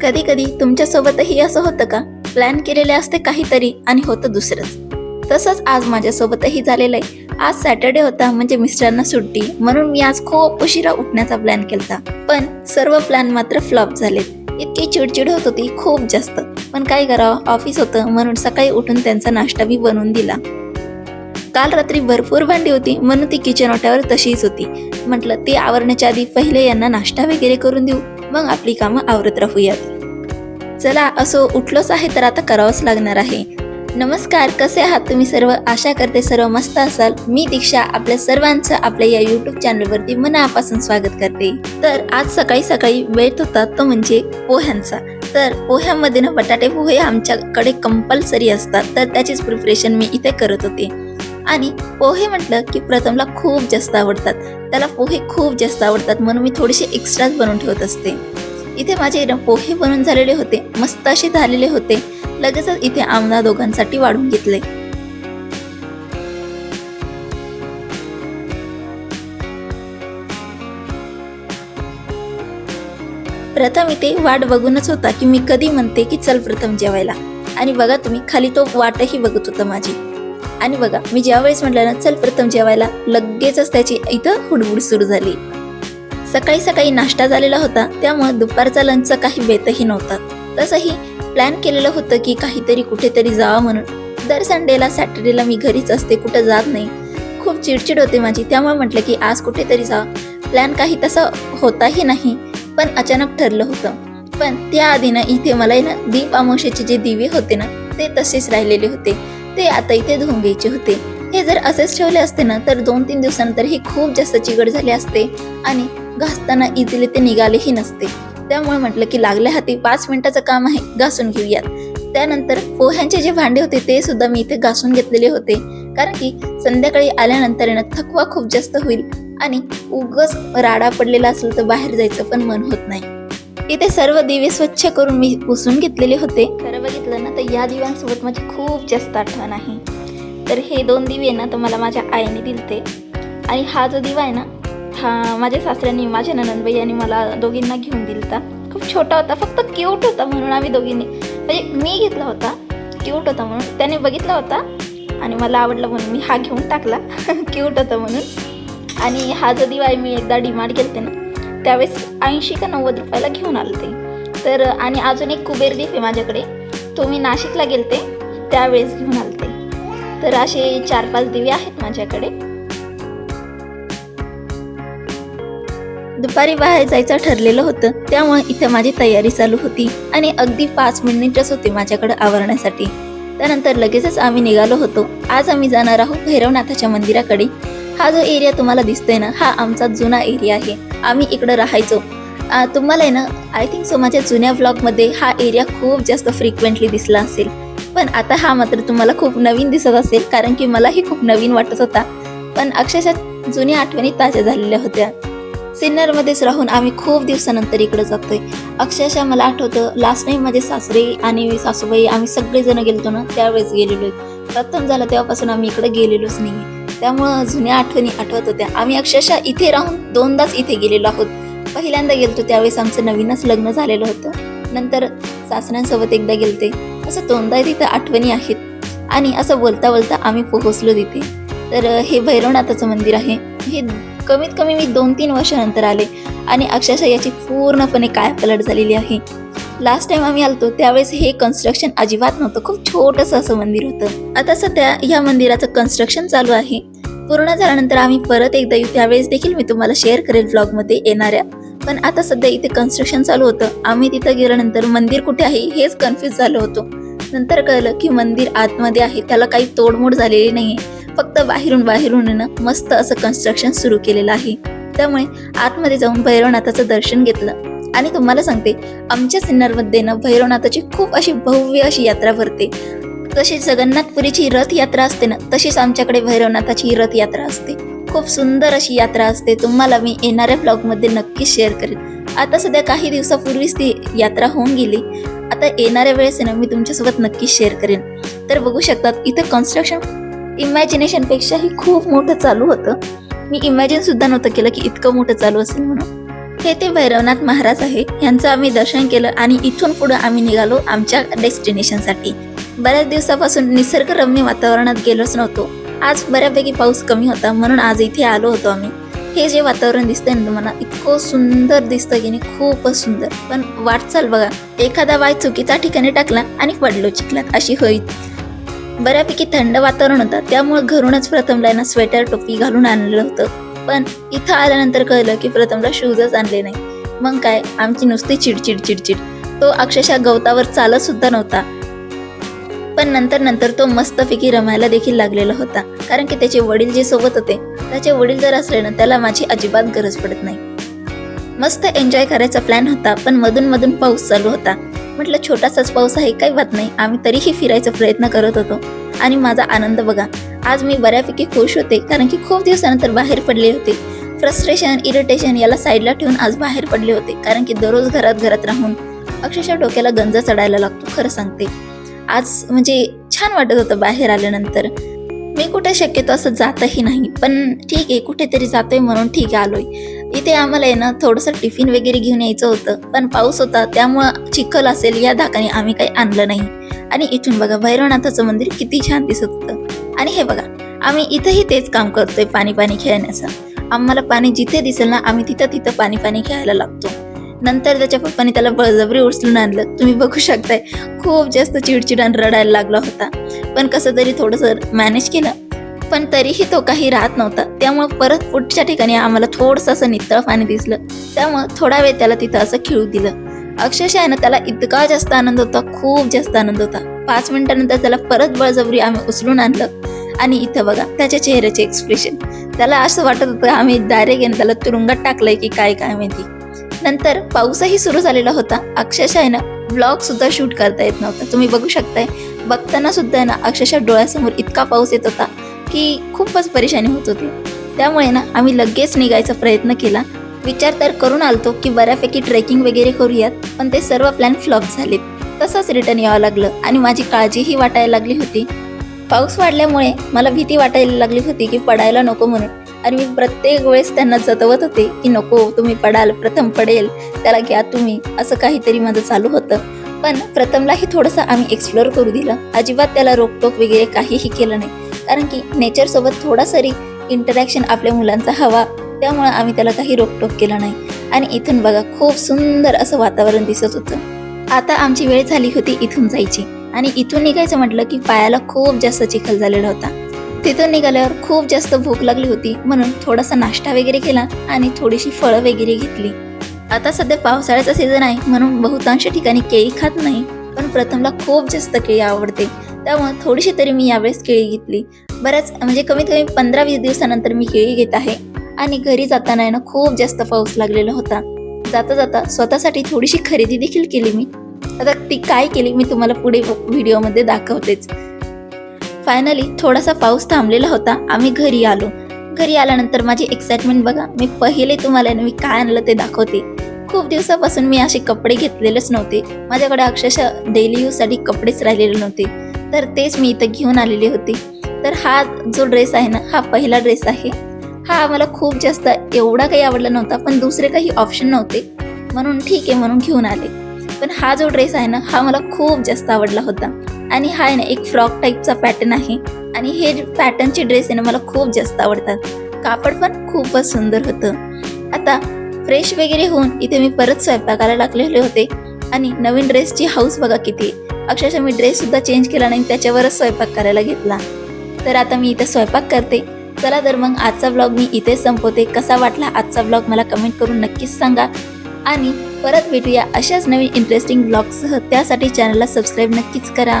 कधी कधी तुमच्यासोबतही असं होतं का? प्लॅन केलेले असते काहीतरी आणि होतं दुसरंच. तसंच आज माझ्यासोबतही झालेलं आहे. आज सॅटर्डे होता म्हणजे मिस्टरांना सुट्टी. म्हणून मी आज खूप उशिरा उठण्याचा प्लॅन केलता. पण सर्व प्लॅन मात्र फ्लॉप झालेत. इतकी चिडचिड होत होती खूप जास्त. पण काय करावं? ऑफिस होतं म्हणून सकाळी उठून त्यांचा नाश्ता बी बनवून दिला. काल रात्री भरपूर भांडी होती म्हणून ती किचन ओट्यावर तशीच होती. म्हटलं ती आवरण्याच्या आधी पहिले यांना नाश्ता वगैरे करून देऊ. मग आपली कामं आवरत राहूयात. चला असो उठलोच आहे तर आता करावंच लागणार आहे. नमस्कार कसे आहात तुम्ही सर्व? आशा करते सर्व मस्त असाल. मी दीक्षा आपल्या सर्वांचं आपल्या या युट्यूब चॅनलवरती मनापासून स्वागत करते. तर आज सकाळी सकाळी वेळ होता तो म्हणजे पोह्यांचा. तर पोह्यामध्ये ना बटाटे पोहे आमच्याकडे कंपल्सरी असतात. तर त्याचीच प्रिपरेशन मी इथे करत होते. आणि पोहे म्हटलं की प्रथमला खूप जास्त आवडतात. त्याला पोहे खूप जास्त आवडतात म्हणून मी थोडेसे एक्स्ट्राच बनवून ठेवत असते. इथे माझे पोहे बनवून झालेले होते मस्त असे झालेले होते. लगेचच इथे आमना दोघांसाठी वाढून घेतले. प्रथम इथे वाट बघूनच होता की मी कधी म्हणते की चल प्रथम जेवायला. आणि बघा तुम्ही खाली तो वाटही बघत होता माझी. आणि बघा मी ज्या वेळेस म्हटलं ना चल प्रथम जेवायला लगेचच त्याची इथं हुडहुड सुरू झाली. सकाळी सकाळी नाश्ता झालेला होता त्यामुळे दुपारचा लंचचा काही बेतही नव्हता. तसंही प्लॅन केलेलं होतं की काहीतरी कुठेतरी जावं म्हणून. दर संडेला सॅटर्डेला मी घरीच असते कुठं जात नाही. खूप चिडचिड होते माझी त्यामुळे म्हटलं की आज कुठेतरी जावं. प्लॅन काही तसं होताही नाही पण अचानक ठरलं होतं. पण त्याआधी ना इथे मला आहे ना दीप अमावस्याचे जे दिवे होते ना ते तसेच राहिलेले होते. ते आता इथे धुवून घ्यायचे होते. हे जर असेच ठेवले असते ना तर दोन तीन दिवसानंतर हे खूप जास्त चिकट झाले असते आणि घासताना इझिली ते निघालेही नसते. त्यामुळे म्हटलं की लागल्या हाती पाच मिनिटाचं काम आहे घासून घेऊयात. त्यानंतर पोह्यांचे जे भांडे होते ते सुद्धा मी इथे घासून घेतलेले होते. कारण की संध्याकाळी आल्यानंतर ना थकवा खूप जास्त होईल आणि उगच राडा पडलेला असेल तर बाहेर जायचं पण मन होत नाही. इथे सर्व दिवे स्वच्छ करून मी पुसून घेतलेले होते. खरं बघितलं ना तर या दिव्यांसोबत माझी खूप जास्त आठवण आहे. तर हे दोन दिवे ना तर मला माझ्या आईने दिलते. आणि हा जो दिवा आहे ना हा माझ्या सासऱ्यांनी माझ्या ननंदबाई यांनी मला दोघींना घेऊन दिलता. खूप छोटा होता फक्त क्यूट होता म्हणून आम्ही दोघींनी. म्हणजे मी घेतला होता क्यूट होता म्हणून. त्याने बघितला होता आणि मला आवडला म्हणून मी हा घेऊन टाकला. क्यूट होता म्हणून. आणि हा जो दिवा आहे मी एकदा डिमांड केलते ना त्यावेळेस ऐंशी का नव्वद रुपयाला घेऊन आले ते. तर आणि अजून एक कुबेर दीप आहे माझ्याकडे. तो मी नाशिकला गेलते. त्यावेळेस घेऊन आलते तर असे चार पाच दिवे आहेत माझ्याकडे. दुपारी बाहेर जायचं ठरलेलं होतं. त्यामुळे इथे माझी तयारी चालू होती. आणि अगदी पाच मिनिटच होते माझ्याकडे आवरण्यासाठी. त्यानंतर लगेचच आम्ही निघालो होतो. आज आम्ही जाणार आहोत भैरवनाथाच्या मंदिराकडे. हा जो एरिया तुम्हाला दिसतोय ना हा आमचा जुना एरिया आहे. आम्ही इकडं राहायचो. तुम्हाला आहे ना आय थिंक सो माझ्या जुन्या ब्लॉगमध्ये हा एरिया खूप जास्त फ्रिक्वेंटली दिसला असेल. पण आता हा मात्र तुम्हाला खूप नवीन दिसत असेल कारण की मलाही खूप नवीन वाटत होता. पण अक्षरशः जुन्या आठवणी ताज्या झालेल्या होत्या. सिन्नरमध्येच राहून आम्ही खूप दिवसानंतर इकडे जातोय. अक्षरशः मला आठवतं लास्ट टाईम माझे सासरे आणि सासूबाई आम्ही सगळेजण गेलतो ना त्यावेळेस गेलेलो प्रथम झालं तेव्हापासून आम्ही इकडे गेलेलोच नाही त्यामुळं जुन्या आठवणी आठवत होत्या. आम्ही अक्षरशः इथे राहून दोनदाच इथे गेलेलो आहोत. पहिल्यांदा गेलतो त्यावेळेस आमचं नवीनच लग्न झालेलं होतं. नंतर सासऱ्यांसोबत एकदा गेलते. असं दोनदा तिथं आठवणी आहेत. आणि असं बोलता बोलता आम्ही पोहोचलो तिथे. तर हे भैरवनाथाचं मंदिर आहे. हे कमीत कमी मी दोन तीन वर्षानंतर आले. आणि अक्षरशः याची पूर्णपणे काय पलट झालेली आहे. लास्ट टाइम आम्ही आलतो त्यावेळेस हे कन्स्ट्रक्शन अजिबात नव्हतं. खूप छोटंसं असं मंदिर होतं. आता सध्या या मंदिराचं कन्स्ट्रक्शन चालू आहे. पूर्ण झाल्यानंतर आम्ही परत एकदा येऊ त्यावेळेस देखील मी तुम्हाला शेअर करेल ब्लॉगमध्ये येणाऱ्या. पण आता सध्या इथे कन्स्ट्रक्शन चालू होतं. आम्ही तिथं गेल्यानंतर मंदिर कुठे आहे हेच कन्फ्यूज झालो होतो. नंतर कळलं की मंदिर आतमध्ये आहे. त्याला काही तोडमोड झालेली नाही फक्त बाहेरून बाहेरून मस्त असं कन्स्ट्रक्शन सुरू केलेलं आहे. त्यामुळे आतमध्ये जाऊन भैरवनाथाचं दर्शन घेतलं. आणि तुम्हाला सांगते आमच्या सिन्नरमध्ये ना भैरवनाथाची खूप अशी भव्य अशी यात्रा भरते. जशी जगन्नाथपुरीची रथयात्रा असते ना तशीच आमच्याकडे भैरवनाथाची रथयात्रा असते. खूप सुंदर अशी यात्रा असते तुम्हाला मी येणाऱ्या ब्लॉगमध्ये नक्की शेअर करेन. आता सध्या काही दिवसापूर्वीच ती यात्रा होऊन गेली. आता येणाऱ्या वेळेस आहे ना मी तुमच्यासोबत नक्की शेअर करेन. तर बघू शकतात इथं कन्स्ट्रक्शन इमॅजिनेशनपेक्षाही खूप मोठं चालू होतं. मी इमॅजिनसुद्धा नव्हतं केलं की इतकं मोठं चालू असेल म्हणून. हे ते भैरवनाथ महाराज आहे यांचं आम्ही दर्शन केलं आणि इथून पुढे आम्ही निघालो आमच्या डेस्टिनेशनसाठी बऱ्याच दिवसापासून निसर्गरम्य वातावरणात गेलोच नव्हतो. आज बऱ्यापैकी पाऊस कमी होता म्हणून आज इथे आलो होतो आम्ही. हे जे वातावरण दिसतंय ना तुम्हाला इतकं सुंदर दिसतं की नाही खूपच सुंदर. पण वाटचाल बघा एखादा वाय चुकीचा ठिकाणी टाकला आणि पडलो चिखलात अशी होईल बऱ्यापैकी थंड वातावरण होतं त्यामुळे घरूनच प्रथमला ना स्वेटर टोपी घालून आणलं होतं. पण इथं आल्यानंतर कळलं की प्रथमला शूजच आणले नाही. मग काय आमची नुसती चिडचिड चिडचिड. तो अक्षरशः गवतावर चालत सुद्धा नव्हता. पण नंतर नंतर तो मस्तपैकी रमायला देखील लागलेला होता. कारण की त्याचे वडील जे सोबत होते त्याचे वडील जर असले ना त्याला माझी अजिबात गरज पडत नाही. मस्त एन्जॉय करायचा प्लॅन होता पण मधून मधून पाऊस चालू होता. म्हटलं छोटासाच पाऊस आहे काही बात नाही. आम्ही तरीही फिरायचा प्रयत्न करत होतो. आणि माझा आनंद बघा आज मी बऱ्यापैकी खुश होते कारण की खूप दिवसानंतर बाहेर पडले होते. फ्रस्ट्रेशन इरिटेशन याला साईडला ठेवून आज बाहेर पडले होते कारण की दररोज घरात घरात राहून अक्षरशः डोक्याला गंज चढायला लागतो खरं सांगते. आज म्हणजे छान वाटत होतं बाहेर आल्यानंतर. मी कुठे शक्यतो असं जातही नाही पण ठीक आहे कुठेतरी जातोय म्हणून ठीक आहे आलोय. इथे आम्हाला आहे ना थोडंसं टिफिन वगैरे घेऊन यायचं होतं पण पाऊस होता त्यामुळं चिखल असेल या धाकाने आम्ही काही आणलं नाही. आणि इथून बघा भैरवनाथाचं मंदिर किती छान दिसत होतं. आणि हे बघा आम्ही इथंही तेच काम करतोय पाणी पाणी खेळण्याचं. आम्हाला पाणी जिथे दिसेल ना आम्ही तिथं तिथं पाणी पाणी खेळायला लागतो. नंतर त्याच्या पप्पाने त्याला बळजबरी उचलून आणलं. तुम्ही बघू शकताय खूप जास्त चिडचिड आणि रडायला लागला होता. पण कसं तरी थोडंसं मॅनेज केलं. पण तरीही तो काही राहत नव्हता. त्यामुळं परत पुढच्या ठिकाणी आम्हाला थोडंसं असं नितळ पाणी दिसलं. त्यामुळं थोडा वेळ त्याला तिथं असं खिळू दिलं. अक्षरशः आहे ना त्याला इतका जास्त आनंद होता खूप जास्त आनंद होता. पाच मिनिटानंतर त्याला परत बळजबरी आम्ही उचलून आणलं. आणि इथं बघा त्याच्या चेहऱ्याचे एक्सप्रेशन त्याला असं वाटत होतं आम्ही डायरेक्ट आहे त्याला तुरुंगात टाकलंय की काय काय माहिती. नंतर पाऊसही सुरू झालेला होता. अक्षरशः आहे ना ब्लॉग सुद्धा शूट करता येत नव्हता. तुम्ही बघू शकताय बघताना सुद्धा आहे ना अक्षरशः डोळ्यासमोर इतका पाऊस येत होता की खूपच परेशानी होत होती. त्यामुळे ना आम्ही लगेच निघायचा प्रयत्न केला. विचार तर करून आलतो की बऱ्यापैकी ट्रेकिंग वगैरे करूयात पण ते सर्व प्लॅन फ्लॉप झालेत. तसंच रिटर्न यावं लागलं आणि माझी काळजीही वाटायला लागली होती. पाऊस वाढल्यामुळे मला भीती वाटायला लागली होती की पडायला नको म्हणून. आणि मी प्रत्येक वेळेस त्यांना जतवत होते की नको तुम्ही पडाल प्रथम पडेल. त्याला घ्या तुम्ही असं काहीतरी माझं चालू होतं. पण प्रथमलाही थोडंसं आम्ही एक्सप्लोअर करू दिलं. अजिबात त्याला रोकटोक वगैरे काहीही केलं नाही. कारण की नेचरसोबत थोडासरी इंटरॅक्शन आपल्या मुलांचा हवा. त्यामुळं आम्ही त्याला काही रोकटोक केलं नाही. आणि इथून बघा खूप सुंदर असं वातावरण दिसत होतं. आता आमची वेळ झाली होती इथून जायची. आणि इथून निघायचं म्हटलं की पायाला खूप जास्त चिखल झालेला होता. तिथून निघाल्यावर खूप जास्त भूक लागली होती. म्हणून थोडासा नाश्ता वगैरे केला आणि थोडीशी फळं वगैरे घेतली. आता सध्या पावसाळ्याचा सीझन आहे म्हणून बहुतांश ठिकाणी केळी खात नाही. पण प्रथमला खूप जास्त केळी आवडते. त्यामुळे थोडीशी तरी मी यावेळेस केळी घेतली. बऱ्याच म्हणजे कमीत कमी पंधरा वीस दिवसानंतर मी केळी घेत आहे. आणि घरी जाताना आहे ना खूप जास्त पाऊस लागलेला होता. जाता जाता स्वतःसाठी थोडीशी खरेदी देखील केली मी. आता ती काय केली मी तुम्हाला पुढे व्हिडिओमध्ये दाखवतेच. फायनली थोडासा पाऊस थांबलेला होता. आम्ही घरी आलो. घरी आल्यानंतर माझी एक्साइटमेंट बघा. मी पहिले तुम्हाला मी काय आणलं ते दाखवते. खूप दिवसापासून मी असे कपडे घेतलेलेच नव्हते. माझ्याकडे अक्षरशः डेली यूजसाठी कपडेच राहिलेले नव्हते. तर तेच मी इथं घेऊन आलेले होते. तर हा जो ड्रेस आहे ना हा पहिला ड्रेस आहे. हा मला खूप जास्त एवढा काही आवडला नव्हता पण दुसरे काही ऑप्शन नव्हते. म्हणून ठीक आहे म्हणून घेऊन आले. पण हा जो ड्रेस आहे ना हा मला खूप जास्त आवडला होता. आणि हा आहे ना एक फ्रॉक टाईपचा पॅटर्न आहे. आणि हे पॅटर्नचे ड्रेस आहे ना मला खूप जास्त आवडतात. कापड पण खूपच सुंदर होतं. आता फ्रेश वगैरे होऊन इथे मी परत स्वयंपाकाला लागलेले होते. आणि नवीन ड्रेसची हाऊस बघा किती. अक्षरशः मी ड्रेससुद्धा चेंज केला नाही त्याच्यावरच स्वयंपाक करायला घेतला. तर आता मी इथे स्वयंपाक करते. चला तर मग आजचा ब्लॉग मी इथे संपवते. कसा वाटला आजचा ब्लॉग मला कमेंट करून नक्कीच सांगा. आणि परत भेटूया अशाच नवीन इंटरेस्टिंग ब्लॉगसह त्यासाठी चॅनलला सबस्क्राईब नक्कीच करा.